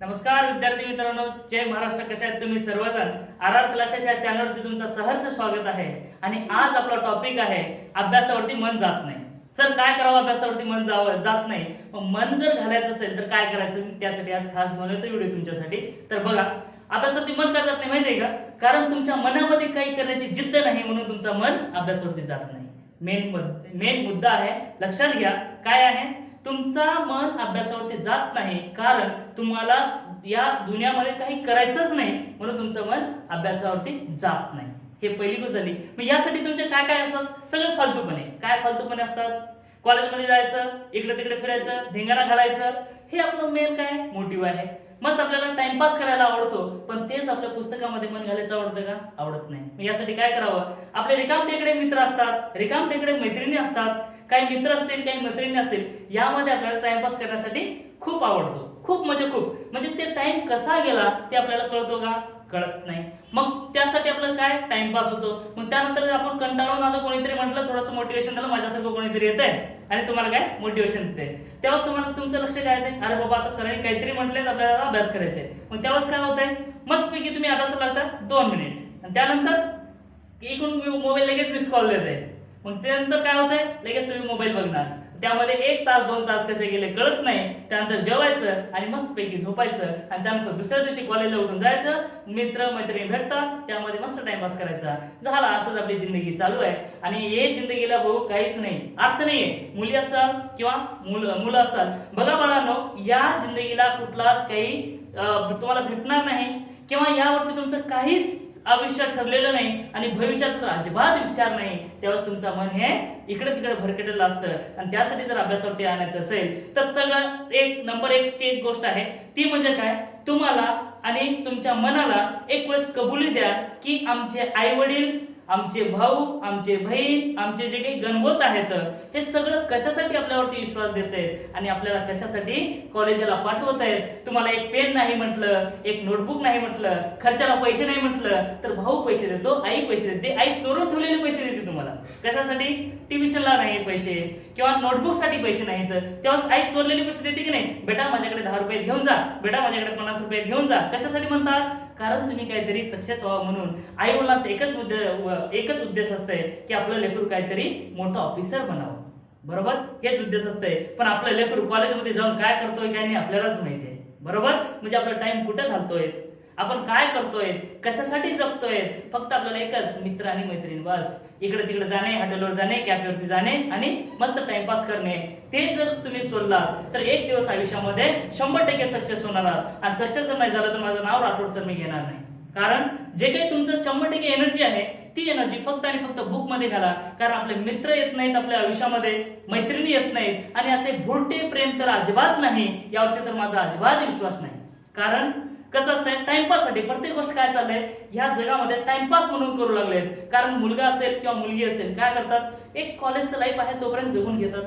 नमस्कार विद्यार्थी मित्रांनो. जय महाराष्ट्र. कशा आहेत तुम्ही सर्वजण? आर आर क्लासेस या चॅनलवरती तुमचं सहर्ष स्वागत आहे. आणि आज आपला टॉपिक आहे अभ्यासावरती मन जात नाही. सर काय करावं अभ्यासावरती मन जावं जात नाही? मन जर घालायचं असेल तर काय करायचं? त्यासाठी आज खास बनवतो व्हिडिओ तुमच्यासाठी. तर बघा अभ्यासावरती मन का जात नाही माहिती आहे का? कारण तुमच्या मनामध्ये काही करण्याची जिद्द नाही म्हणून तुमचं मन अभ्यासावरती जात नाही. मेन मेन मुद्दा आहे लक्षात घ्या. काय आहे? तुमचा मन अभ्यासावरती जात नाही कारण तुम्हाला या दुनियामध्ये काही करायचंच नाही म्हणून तुमचं मन अभ्यासावरती जात नाही. हे पहिली गोष्ट झाली. मग यासाठी तुमचे काय काय असतात? सगळं फालतूपणे. काय फालतूपणे असतात? कॉलेजमध्ये जायचं इकडे तिकडे फिरायचं धिंगाणा घालायचं हे आपलं मेन काय? मोटिव्ह आहे. मस्त आपल्याला टाइमपास करायला आवडतो पण तेच आपल्या पुस्तकामध्ये मन घालायचं आवडतं का? आवडत नाही. मग यासाठी काय करावं? आपले रिकाम टेकडे मित्र असतात रिकाम टेकडे मैत्रिणी असतात काही मित्र असतील काही मैत्रिणी असतील यामध्ये आपल्याला टाइमपास करण्यासाठी खूप आवडतो. खूप म्हणजे खूप. म्हणजे ते टाइम कसा गेला ते आपल्याला कळतो का? कळत नाही. मग त्यासाठी आपलं काय टाइमपास होतो? मग त्यानंतर आपण कंटाळून आलो कोणीतरी म्हटलं थोडंसं मोटिवेशन झालं माझ्यासारखं कोणीतरी येत आहे आणि तुम्हाला काय? मोटिवेशन देते तेव्हाच तुम्हाला तुमचं लक्ष काय येते अरे बाबा आता सरांनी काहीतरी म्हटलंय तर आपल्याला अभ्यास करायचे आहे मग तेव्हाच काय होतंय? मस्तपैकी तुम्ही अभ्यासाला लागता दोन मिनिट आणि त्यानंतर इकडून मोबाईल लगेच मिस कॉल देते मग त्यानंतर काय होतंय? लगेच तुम्ही मोबाईल बघणार. त्यामध्ये एक तास दोन तास कसे गेले कळत नाही. त्यानंतर जेवायचं आणि मस्तपैकी झोपायचं आणि त्यानंतर दुसऱ्या दिवशी कॉलेजला उठून जायचं. मित्र मैत्रिणी भेटतात. त्यामध्ये मस्त टाइमपास करायचा. झाला असंच आपली जिंदगी चालू आहे. आणि हे जिंदगीला भाऊ काहीच नाही. अर्थ नाहीये. मुली असतात किंवा मुलं मुलं असतात. बघा बाळांनो या जिंदगीला कुठलाच काही तुम्हाला भेटणार नाही. किंवा यावरती तुमचं काहीच आयुष्यात ठरलेलं नाही आणि भविष्यात तर अजिबात विचार नाही. तेव्हाच तुमचं मन हे इकडे तिकडे भरकटलेलं असतं. आणि त्यासाठी जर अभ्यासावरती आणायचं असेल तर सगळं एक नंबर एक ची एक गोष्ट आहे. ती म्हणजे काय? तुम्हाला आणि तुमच्या मनाला एक वेळेस कबुली द्या की आमचे आई वडील आमचे भाऊ आमचे बहीण आमचे जे काही गणवत आहेत हे सगळं कशासाठी आपल्यावरती विश्वास देत आहेत आणि आपल्याला कशासाठी कॉलेजला पाठवत आहेत तुम्हाला एक पेन नाही म्हटलं एक नोटबुक नाही म्हटलं खर्चाला पैसे नाही म्हटलं तर भाऊ पैसे देतो आई पैसे देते आई चोरून ठेवलेले पैसे देते तुम्हाला. कशासाठी? ट्युशनला नाही पैसे किंवा नोटबुकसाठी पैसे नाहीत. तेव्हा आई चोरलेले पैसे देते की नाही? बेटा माझ्याकडे दहा रुपये घेऊन जा बेटा माझ्याकडे पन्नास रुपये घेऊन जा. कशासाठी म्हणतात? कारण तुम्ही काहीतरी सक्सेस व्हावं म्हणून. आई वडिलांचा एकच उद्देश एकच उद्देश असतंय की आपलं लेकरू काहीतरी मोठं ऑफिसर बनावं. बरोबर? हेच उद्देश असतंय. पण आपलं लेकरू कॉलेजमध्ये जाऊन काय करतोय काय नाही आपल्यालाच माहिती आहे. बरोबर? म्हणजे आपला टाइम कुठं घालतोय? आपण काय करतोय? कशासाठी जगतोय फक्त आपल्याला एकच मित्र आणि मैत्रीण बस. इकडे तिकडे जाणे हॉटेलवर जाणे कॅफेवरती जाणे आणि मस्त टाइमपास करणे. ते जर तुम्ही सोडलात तर एक दिवस आयुष्यामध्ये शंभर टक्के सक्सेस होणार आहात. आणि सक्सेस जर नाही झालं तर माझं नाव राठोड सर मी घेणार नाही. कारण जे काही तुमचं शंभर टक्के एनर्जी आहे ती एनर्जी फक्त आणि फक्त बुकमध्ये घाला. कारण आपले मित्र येत नाहीत आपल्या आयुष्यामध्ये मैत्रिणी येत नाहीत. आणि असे भुरटे प्रेम तर अजिबात नाही यावरती तर माझा अजिबात विश्वास नाही. कारण कसं असतंय? टाइमपाससाठी प्रत्येक गोष्ट काय चाललंय? ह्या जगामध्ये टाइमपास म्हणून करू लागलेत. कारण मुलगा असेल किंवा मुलगी असेल काय करतात? एक कॉलेजचं लाईफ आहे तोपर्यंत जगून घेतात.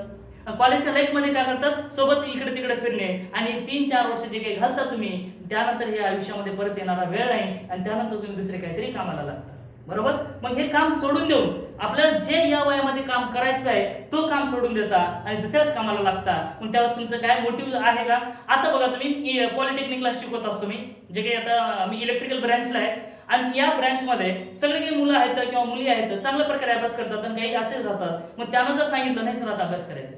कॉलेजच्या लाईफमध्ये काय करतात? सोबत इकडे तिकडे फिरणे. आणि तीन चार वर्ष जे काही घालता तुम्ही त्यानंतर हे आयुष्यामध्ये परत येणारा वेळ नाही. आणि त्यानंतर तुम्ही दुसरे काहीतरी कामाला लागता. बरोबर? मग हे काम सोडून देऊन आपल्याला जे या वयामध्ये काम करायचं आहे तो काम सोडून देता आणि दुसऱ्याच कामाला लागता. मग त्यावेळेस तुमचं काय मोटिव्ह आहे का? आता बघा तुम्ही पॉलिटेक्निकला शिकवत असतो मी. जे काही आता मी इलेक्ट्रिकल ब्रँचला आहे. आणि या ब्रँचमध्ये सगळे काही मुलं आहेत किंवा मुली आहेत चांगल्या प्रकारे अभ्यास करतात आणि काही असेच राहतात. मग त्यांना जर सांगितलं नाही सर आता अभ्यास करायचं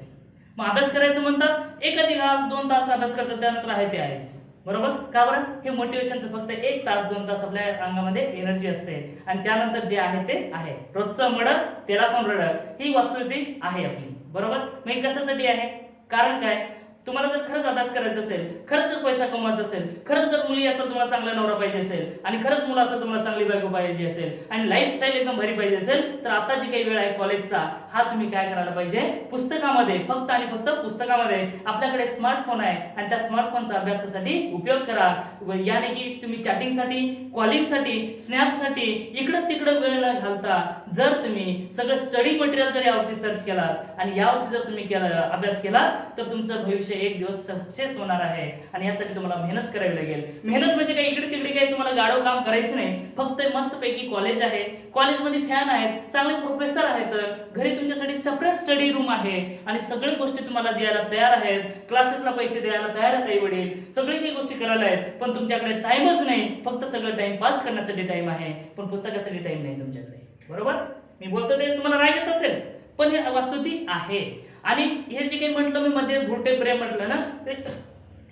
मग अभ्यास करायचं म्हणतात एखादी तास दोन तास अभ्यास करतात त्यानंतर आहे ते आहेच. बरोबर? का बरं? हे मोटिवेशनचं फक्त एक तास दोन तास आपल्या अंगामध्ये एनर्जी असते. आणि त्यानंतर जे आहे ते आहे. रोजचं मड त्याला पण रडक ही वस्तुस्थिती आहे आपली. बरोबर? मग हे कशासाठी आहे? कारण काय? तुम्हाला जर खरंच अभ्यास करायचा असेल खरंच जर पैसा कमवायचा असेल खरंच जर मुली असं तुम्हाला चांगला नवरा पाहिजे असेल आणि खरंच मुलं असं तुम्हाला चांगली बायको पाहिजे असेल आणि लाईफस्टाईल एकदम भारी पाहिजे असेल तर आता जी काही वेळ आहे कॉलेजचा हा तुम्ही काय करायला पाहिजे? पुस्तकामध्ये फक्त आणि फक्त पुस्तकामध्ये आपल्याकडे स्मार्टफोन आहे आणि त्या स्मार्टफोनचा अभ्यासासाठी उपयोग करा. व याने की तुम्ही चॅटिंगसाठी कॉलिंगसाठी स्नॅपसाठी इकडं तिकडं वेळ न घालता जर तुम्ही सगळं स्टडी मटेरियल जर यावरती सर्च केलात आणि यावरती जर तुम्ही केला अभ्यास केला तर तुमचं भविष्य एक दिवस सक्सेस होणार आहे. आणि यासाठी तुम्हाला मेहनत करावी लागेल. मेहनत म्हणजे काही इकडे तिकडे काही तुम्हाला गाडव काम करायचं नाही. फक्त मस्तपैकी कॉलेज आहे. कॉलेजमध्ये फॅन आहेत चांगले प्रोफेसर आहेत. घरी तुमच्यासाठी सेपरेट स्टडी रूम आहे. आणि सगळ्या गोष्टी तुम्हाला द्यायला तयार आहेत. क्लासेसला पैसे द्यायला तयार आहेत आई वडील. सगळे काही गोष्टी करायला आहेत. पण तुमच्याकडे टाइमच नाही. फक्त सगळं टाइम पास करण्यासाठी टाइम आहे. पण पुस्तकासाठी टाइम नाही तुमच्याकडे. बरोबर? मी बोलतो ते तुम्हाला राग येत असेल पण हे वस्तुती आहे. आणि हे जे काही म्हटलं मी मध्ये भुरटे प्रेम म्हटलं ना ते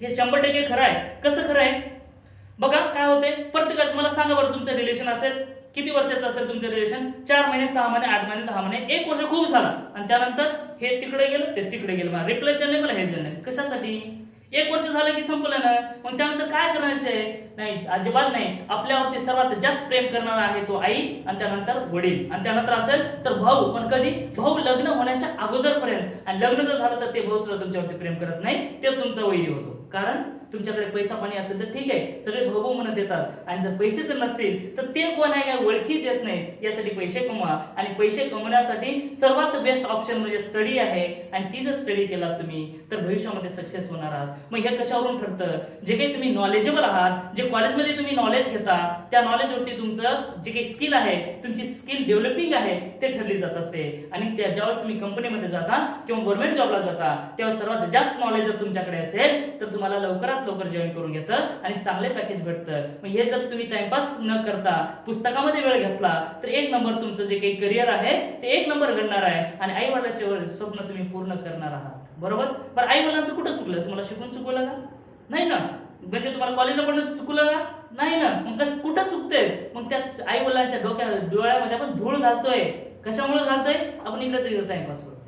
हे शंभर टक्के खरं आहे. कसं खरं आहे? बघा काय होते प्रत्येकाच मला सांगा बरं तुमचं रिलेशन असेल किती वर्षाचं असेल तुमचं रिलेशन चार महिने सहा महिने आठ महिने दहा महिने एक वर्ष खूप झाला. आणि त्यानंतर हे तिकडे गेलं ते तिकडे गेलं. मला रिप्लाय दिलं नाही मला हे दिलं नाही. कशासाठी? एक वर्ष झालं की संपलं ना मग त्यानंतर काय करायचं आहे नाही अजिबात नाही. आपल्यावरती सर्वात जास्त प्रेम करणारा आहे तो आई आणि त्यानंतर वडील. आणि त्यानंतर असेल तर भाऊ. पण कधी? भाऊ लग्न होण्याच्या अगोदरपर्यंत. आणि लग्न जर झालं तर ते भाऊ सुद्धा तुमच्यावरती प्रेम करत नाही. ते तुमचा वैरी होतो. कारण तुमच्याकडे पैसा पाणी असेल तर ठीक आहे सगळे भाऊ म्हणत येतात. आणि जर पैसे जर नसतील तर ते कोण आहे काय ओळखी देत नाही. यासाठी पैसे कमवा. आणि पैसे कमवण्यासाठी सर्वात बेस्ट ऑप्शन म्हणजे स्टडी आहे. आणि ती जर स्टडी केलात तुम्ही तर भविष्यामध्ये सक्सेस होणार आहात. मग हे कशावरून ठरतं? जे काही तुम्ही नॉलेजेबल आहात जे कॉलेजमध्ये तुम्ही नॉलेज घेता त्या नॉलेजवरती तुमचं जे काही स्किल आहे तुमची स्किल डेव्हलपिंग आहे ते ठरली जात असते. आणि त्या ज्यावेळेस तुम्ही कंपनीमध्ये जाता किंवा गव्हर्नमेंट जॉबला जाता तेव्हा सर्वात जास्त नॉलेज जर तुमच्याकडे असेल तर तुम्हाला लवकरात लवकर जॉईन करून घेतं आणि चांगले पॅकेज भेटतं. मग हे जर तुम्ही टाइमपास न करता पुस्तकामध्ये वेळ घेतला तर एक नंबर तुमचं जे काही करिअर आहे ते एक नंबर घडणार आहे आणि आई वडिलांचे स्वप्न तुम्ही पूर्ण करणार आहात. बरोबर? पण आई वडिलांचं कुठं चुकलं? तुम्हाला शिकून चुकवलं का? नाही ना. म्हणजे तुम्हाला कॉलेजला पण चुकलं का? नाही ना. मग कसं कुठं चुकतंय? मग त्या आई वडिलांच्या डोक्या डोळ्यामध्ये आपण धूळ घालतोय. कशामुळे घालतोय? आपण इकडे तिकडे टाइमपास करतो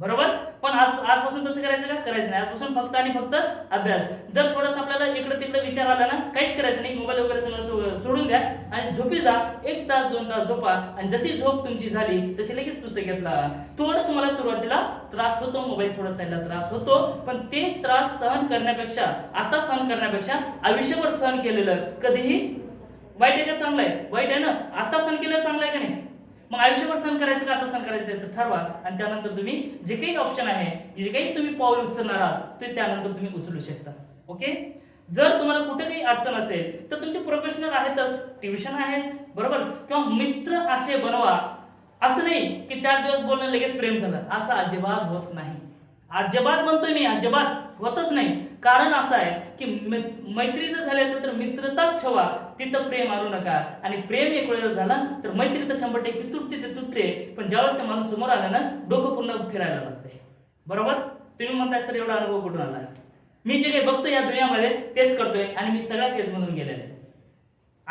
बरोबर? पण आज आजपासून तसं करायचं का? करायचं नाही. आजपासून फक्त आणि फक्त अभ्यास. जर थोडंसं आपल्याला इकडं तिकडं विचार आला ना काहीच करायचं नाही. मोबाईल वगैरे सगळं सोडून द्या आणि झोपी जा. एक तास दोन तास झोपा. आणि जशी झोप तुमची झाली तशी लगेच पुस्तक घेतला. थोडं तुम्हाला सुरुवातीला त्रास होतो. मोबाईल थोडा साईडला त्रास होतो. पण ते त्रास सहन करण्यापेक्षा आता सहन करण्यापेक्षा आयुष्यभर सहन केलेलं कधीही वाईट आहे का? चांगलं आहे. वाईट आहे ना? आता सहन केलेलं चांगलं आहे का नाही? मग आयुष्यभर सहन करायचं का? आता सहन करायचं तर ठरवा. आणि त्यानंतर तुम्ही जे काही ऑप्शन आहे जे काही तुम्ही पाऊल उचलणार आहात ते त्यानंतर तुम्ही उचलू शकता. ओके? जर तुम्हाला कुठे काही अडचण असेल तर तुमचे प्रोफेशनल आहेतच. ट्युशन आहेच बरोबर? किंवा मित्र असे बनवा. असं नाही की चार दिवस बोलणं लगेच प्रेम झालं. असं अजिबात होत नाही. अजिबात म्हणतोय मी अजिबात होतच नाही. कारण असं आहे की मैत्री जर झाली असेल तर मित्रताच ठेवा. तिथं प्रेम आणू नका. आणि प्रेम एक वेळेला झाला तर मैत्री तर शंभर टक्के तुटते ते तुटते पण ज्यावेळेस त्या माणूस समोर आला ना डोकं पूर्ण फिरायला लागते. बरोबर? तुम्ही म्हणताय सर एवढा अनुभव कुठून आला? मी जे काही बघतो या दुनियामध्ये तेच करतोय आणि मी सगळ्या फेजमधून गेलेले.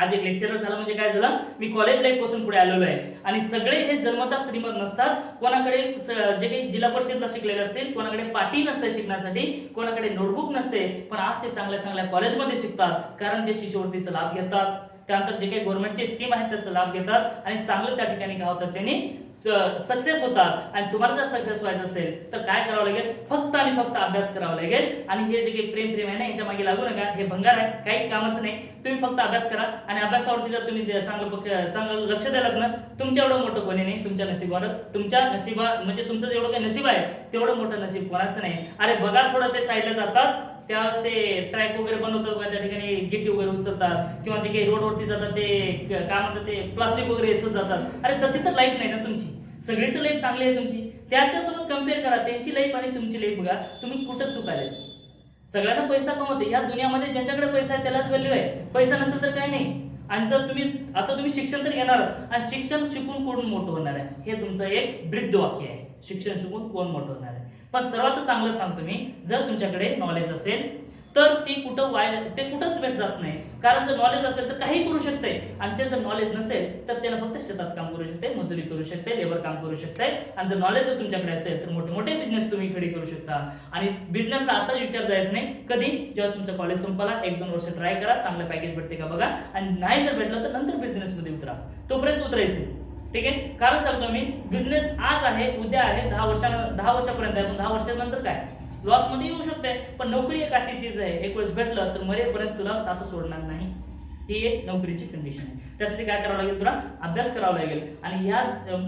आज एक लेक्चरर झालं म्हणजे काय झालं? मी कॉलेज लाईफपासून पुढे आलेलो आहे. आणि सगळे हे जन्मता श्रीमंत नसतात. कोणाकडे जे काही जिल्हा परिषदला शिकलेले असतील कोणाकडे पाटी नसते शिकण्यासाठी कोणाकडे नोटबुक नसते पण आज ते चांगल्या चांगल्या कॉलेजमध्ये शिकतात कारण ते शिष्यवृत्तीचा लाभ घेतात. त्यानंतर जे काही गव्हर्नमेंटचे स्कीम आहेत त्याचा लाभ घेतात आणि चांगलं त्या ठिकाणी काय होतात त्यांनी. सक्सेस होतात आणि तुम्हाला जर सक्सेस व्हायचं असेल तर काय करावं लागेल? फक्त आणि फक्त अभ्यास करावा लागेल. आणि हे जे काही प्रेम प्रेम आहे ना याच्या मागे लागू नका. हे भंगार आहे. काही कामाचं नाही. तुम्ही फक्त अभ्यास करा. आणि अभ्यासावरती जर तुम्ही चांगलं चांगलं लक्ष द्यालात ना तुमच्या एवढं मोठं कोणी नाही. तुमच्या नशिबावर तुमच्या नशिबा म्हणजे तुमचं जेवढं काही नशीब आहे तेवढं मोठं नशीब कोणाचं नाही. अरे बघा थोडं ते साईडला जातात. त्यावेळेस ते ट्रॅक वगैरे बनवतात बघा त्या ठिकाणी गिट्टी वगैरे उचलतात किंवा जे काही रोडवरती जातात ते काय म्हणतात ते प्लास्टिक वगैरे येचत जातात. अरे तशी तर लाईफ नाही ना तुमची. सगळी तर लाईफ चांगली आहे तुमची. त्याच्यासोबत कंपेअर करा त्यांची लाईफ आणि तुमची लाईफ बघा तुम्ही कुठं चुकाले सगळ्यांना पैसा कमवते. या दुनियामध्ये ज्यांच्याकडे पैसा आहे त्यालाच व्हॅल्यू आहे. पैसा नसेल तर काही नाही. आणि जर तुम्ही आता तुम्ही शिक्षण तर घेणार आणि शिक्षण शिकून कोण मोठं होणार आहे? हे तुमचं एक ब्रिद्ध वाक्य आहे. शिक्षण शिकून कोण मोठं होणार आहे? पण सर्वात चांगलं सांगतो मी जर तुमच्याकडे नॉलेज असेल तर ती कुठं वाय ते कुठंच वेस्ट जात नाही. कारण जर नॉलेज असेल तर काही करू शकते आणि ते जर नॉलेज नसेल तर त्याला फक्त शेतात काम करू शकते मजुरी करू शकते लेबर काम करू शकते आणि जर नॉलेज जर तुमच्याकडे असेल तर मोठे मोठे बिझनेस तुम्ही खडी करू शकता. आणि बिझनेसला आता विचार जायचं नाही. कधी? जेव्हा तुमचं कॉलेज संपला एक दोन वर्ष ट्राय करा चांगलं पॅकेज भेटते का बघा. आणि नाही जर भेटलं तर नंतर बिझनेसमध्ये उतरा. तोपर्यंत उतरायचे. ठीक आहे? कारण सांगतो मी बिझनेस आज आहे उद्या आहे दहा वर्षानं दहा वर्षापर्यंत आहे. पण दहा वर्षानंतर काय? लॉसमध्ये येऊ शकते पण नोकरी एक अशी चीज आहे एक वेळेस भेटलं तर मरेपर्यंत तुला साथ सोडणार नाही. ही एक नोकरीची कंडिशन आहे. त्यासाठी काय करावं लागेल तुला? अभ्यास करावा लागेल. आणि ह्या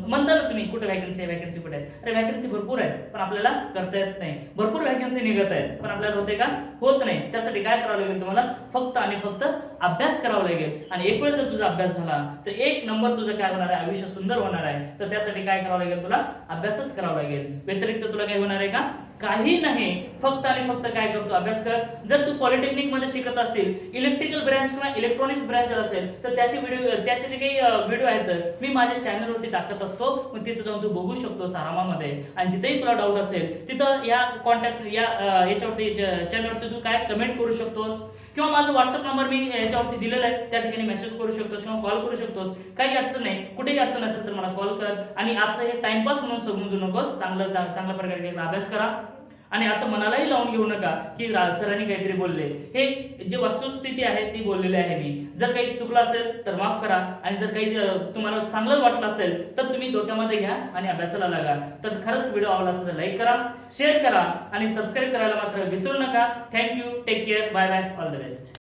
म्हणता ना तुम्ही कुठे व्हॅकन्सी आहे व्हॅकन्सी कुठे आहेत अरे व्हॅकन्सी भरपूर आहेत पण आपल्याला करता येत नाही. भरपूर व्हॅकन्सी निघत आहेत पण आपल्याला होते का? होत नाही. त्यासाठी काय करावं लागेल तुम्हाला? फक्त फक्त आणि फक्त अभ्यास करावा लागेल. आणि एक वेळ जर तुझा अभ्यास झाला तर एक नंबर तुझं काय होणार आहे? आयुष्य सुंदर होणार आहे. तर त्यासाठी काय करावं लागेल तुला? अभ्यासच करावा लागेल. व्यतिरिक्त तुला काय होणार आहे का? काही नाही. फक्त आणि फक्त काय करतो? अभ्यास कर. जर तू पॉलिटेक्निकमध्ये शिकत असेल इलेक्ट्रिकल ब्रँच किंवा इलेक्ट्रॉनिक्स ब्रँच असेल तर त्याचे व्हिडिओ त्याचे जे काही व्हिडिओ आहेत मी माझ्या चॅनलवरती टाकत असतो. मग तिथे जाऊन तू बघू शकतो आरामामध्ये आणि जिथेही तुला डाऊट असेल तिथं या कॉन्टॅक्ट या याच्यावरती चॅनलवरती तू काय कमेंट करू शकतोस. किंवा माझा व्हॉट्सअप नंबर मी याच्यावरती दिलेला आहे त्या ठिकाणी मेसेज करू शकतोस किंवा कॉल करू शकतोस. काही अडचण नाही. कुठेही अडचण असेल तर मला कॉल कर. आणि आजचं हे टाइमपास म्हणून समजू नकोस. चांगलं चा- चांगल्या प्रकारे अभ्यास करा. आणि असं मनालाही लावून घेऊ नका की सरांनी काहीतरी बोलले. हे जे वस्तुस्थिती आहे ती बोललेली आहे मी. जर काही चुकलं असेल तर माफ करा आणि जर काही तुम्हाला चांगलं वाटलं असेल तर तुम्ही डोक्यामध्ये घ्या आणि अभ्यासाला लागा. तर खरंच व्हिडिओ आवडला असेल तर लाईक करा शेअर करा आणि सबस्क्राईब करायला मात्र विसरू नका. Thank you take care bye bye all the best